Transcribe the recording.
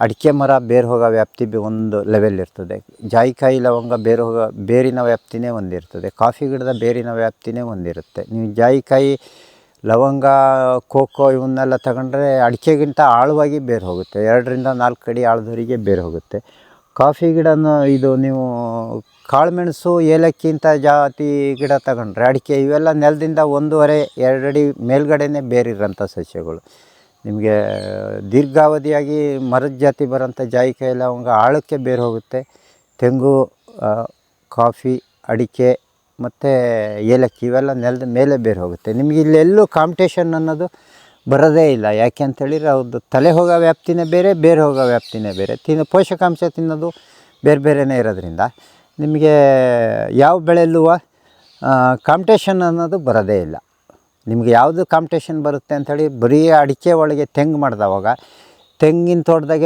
ಅಡಿಕೆ ಮರ ಬೇರು ಹೋಗೋ ವ್ಯಾಪ್ತಿ ಬಿ- ಒಂದು ಲೆವೆಲ್ ಇರ್ತದೆ. ಜಾಯಿಕಾಯಿ ಲವಂಗ ಬೇರು ಹೋಗೋ, ಬೇರಿನ ವ್ಯಾಪ್ತಿನೇ ಒಂದಿರ್ತದೆ. ಕಾಫಿ ಗಿಡದ ಬೇರಿನ ವ್ಯಾಪ್ತಿನೇ ಒಂದಿರುತ್ತೆ. ನೀವು ಜಾಯಿಕಾಯಿ, ಲವಂಗ, ಕೋಕೋ ಇವನ್ನೆಲ್ಲ ತಗೊಂಡ್ರೆ ಅಡಿಕೆಗಿಂತ ಆಳವಾಗಿ ಬೇರು ಹೋಗುತ್ತೆ. ಎರಡರಿಂದ ನಾಲ್ಕು ಅಡಿ ಆಳದವರಿಗೆ ಬೇರು ಹೋಗುತ್ತೆ. ಕಾಫಿ ಗಿಡನ ಇದು ನೀವು ಕಾಳುಮೆಣಸು, ಏಲಕ್ಕಿಂತ ಜಾತಿ ಗಿಡ ತಗೊಂಡ್ರೆ ಅಡಿಕೆ ಇವೆಲ್ಲ ನೆಲದಿಂದ ಒಂದೂವರೆ ಎರಡು ಅಡಿ ಮೇಲ್ಗಡೆನೇ ಬೇರಿರೋಂಥ ಸಸ್ಯಗಳು. ನಿಮಗೆ, ದೀರ್ಘಾವಧಿಯಾಗಿ ಮರದ ಜಾತಿ ಬರೋಂಥ ಜಾಯಿಕಾಯಿ ಲವಂಗ ಆಳಕ್ಕೆ ಬೇರು ಹೋಗುತ್ತೆ. ತೆಂಗು ಕಾಫಿ, ಅಡಿಕೆ ಮತ್ತು ಏಲಕ್ಕಿ ಇವೆಲ್ಲ ನೆಲದ ಮೇಲೆ ಬೇರೆ ಹೋಗುತ್ತೆ. ನಿಮಗೆ ಇಲ್ಲೆಲ್ಲೂ ಕಾಂಪಿಟೇಷನ್ ಅನ್ನೋದು ಬರೋದೇ ಇಲ್ಲ. ಯಾಕೆ ಅಂತೇಳಿದ್ರೆ ಅವ್ರದ್ದು ತಲೆ ಹೋಗೋ ವ್ಯಾಪ್ತಿನೇ ಬೇರೆ ಬೇರೆ ಹೋಗೋ ವ್ಯಾಪ್ತಿನೇ ಬೇರೆ. ತಿನ್ನೋ, ಪೋಷಕಾಂಶ ತಿನ್ನೋದು ಬೇರೆ ಬೇರೆನೇ ಇರೋದ್ರಿಂದ. ನಿಮಗೆ ಯಾವ ಬೆಳೆಯಲ್ಲೂ ಕಾಂಪಿಟೇಷನ್ ಅನ್ನೋದು ಬರೋದೇ ಇಲ್ಲ. ನಿಮ್ಗೆ ಯಾವುದು ಕಾಂಪಿಟೇಷನ್ ಬರುತ್ತೆ ಅಂಥೇಳಿ ಬರೀ ಅಡಿಕೆ ಒಳಗೆ ತೆಂಗು ಮಾಡ್ದವಾಗ ತೆಂಗಿನ ತೋಟದಾಗೆ